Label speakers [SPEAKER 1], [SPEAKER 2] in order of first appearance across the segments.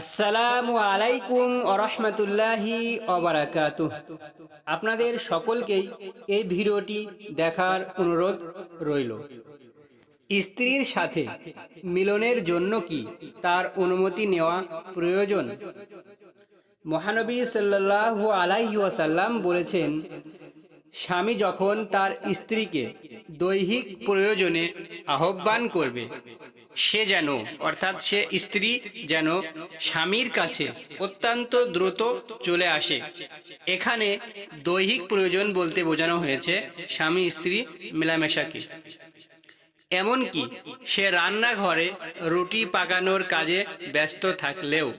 [SPEAKER 1] আসসালামু আলাইকুম আরহামতুল্লাহি অবরাকাত আপনাদের সকলকেই এই ভিডিওটি দেখার অনুরোধ রইল। স্ত্রীর সাথে মিলনের জন্য কি তার অনুমতি নেওয়া প্রয়োজন? মহানবী সাল্লাল্লাহু আলাইহি ওয়াসাল্লাম বলেছেন, স্বামী যখন তার স্ত্রীকে দৈহিক প্রয়োজনে আহ্বান করবে সে যেন, অর্থাৎ সে স্ত্রী যেন স্বামীর কাছে অত্যন্ত দ্রুত চলে আসে। এখানে দৈহিক প্রয়োজন বলতে বোঝানো হয়েছে স্বামী স্ত্রী মেলামেশাকে। এমনকি সে রান্নাঘরে রুটি পাকানোর কাজে ব্যস্ত থাকলেও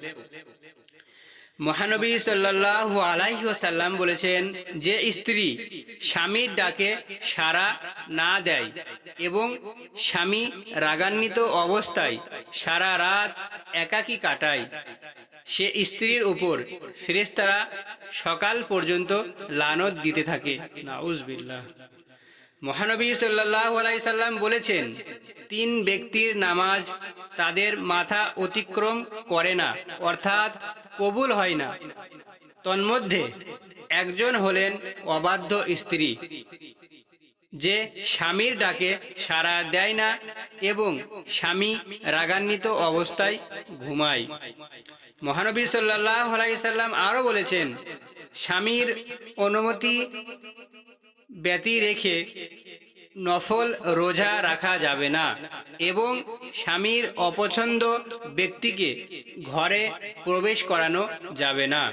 [SPEAKER 1] মহানবী সাল্লাল্লাহু আলাইহি ওয়াসাল্লাম বলেছেন যে স্ত্রী স্বামীর ডাকে সাড়া না দেয় এবং স্বামী রাগান্বিত অবস্থায় সারা রাত একাকী কাটায়, সে স্ত্রীর উপর ফেরেস্তারা সকাল পর্যন্ত লানত দিতে থাকে। নাউজবিল্লাহ। মহানবী সাল্লাহ সাল্লাম বলেছেন, তিন ব্যক্তির নামাজ তাদের মাথা অতিক্রম করে না, অর্থাৎ কবুল হয় না। তন্মধ্যে, একজন হলেন অবাধ্য স্ত্রী, যে স্বামীর ডাকে সাড়া দেয় না এবং স্বামী রাগান্বিত অবস্থায় ঘুমায়। মহানবী সাল্লাহ সাল্লাম আরও বলেছেন, স্বামীর অনুমতি ব্যতি রেখে নফল রোজা রাখা যাবে না এবং স্বামীর অপছন্দ ব্যক্তিকে ঘরে প্রবেশ করানো যাবে না।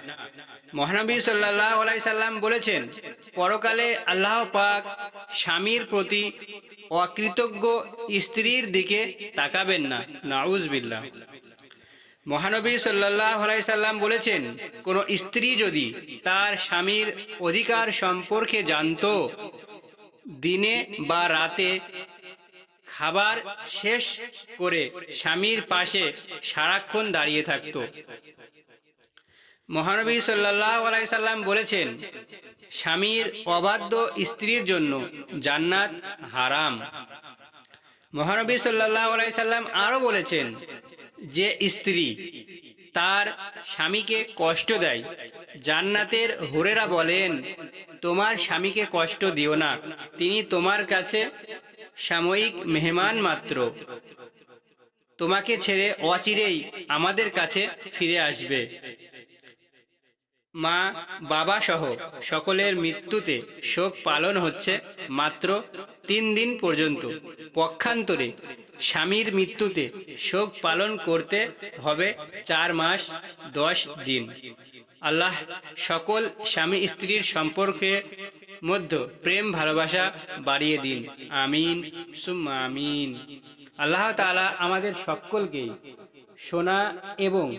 [SPEAKER 1] মহানবী সাল্লাহ সাল্লাম বলেছেন, পরকালে আল্লাহ পাক স্বামীর প্রতি অকৃতজ্ঞ স্ত্রীর দিকে তাকাবেন না। নাউজবিল্লাহ মহানবী সাল্লাহ সাল্লাম বলেছেন, কোন স্ত্রী যদি তার স্বামীর অধিকার সম্পর্কে জানত দিনে বা রাতে খাবার শেষ করে স্বামীর পাশে সারাক্ষণ দাঁড়িয়ে থাকত। মহানবী সাল্লাহ সাল্লাম বলেছেন, স্বামীর অবাধ্য স্ত্রীর জন্য জান্নাত হারাম। মহানবী সাল্লাহ সাল্লাম আরও বলেছেন যে স্ত্রী তার স্বামীকে কষ্ট দেয় জান্নাতের হুরেরা বলেন, তোমার স্বামীকে কষ্ট দিও না, তিনি তোমার কাছে সাময়িক মেহমান মাত্র। তোমাকে ছেড়ে অচিরেই আমাদের কাছে ফিরে আসবে। মা, বাবা সহ সকলের মৃত্যুতে শোক পালন হচ্ছে মাত্র তিন দিন পর্যন্ত। পক্ষান্তরে স্বামীর মৃত্যুতে শোক পালন করতে হবে চার মাস দশ দিন। আল্লাহ সকল স্বামী স্ত্রীর সম্পর্কে মধ্যে প্রেম, ভালোবাসা বাড়িয়ে দিন। আমিন। সুম্মা আমিন। আল্লাহ তাআলা আমাদের সকলকেই শোনা এবং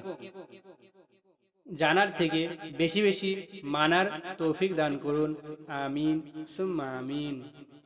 [SPEAKER 1] জানার থেকে বেশি বেশি মানার তৌফিক দান করুন। আমিন। সুম্মা আমিন।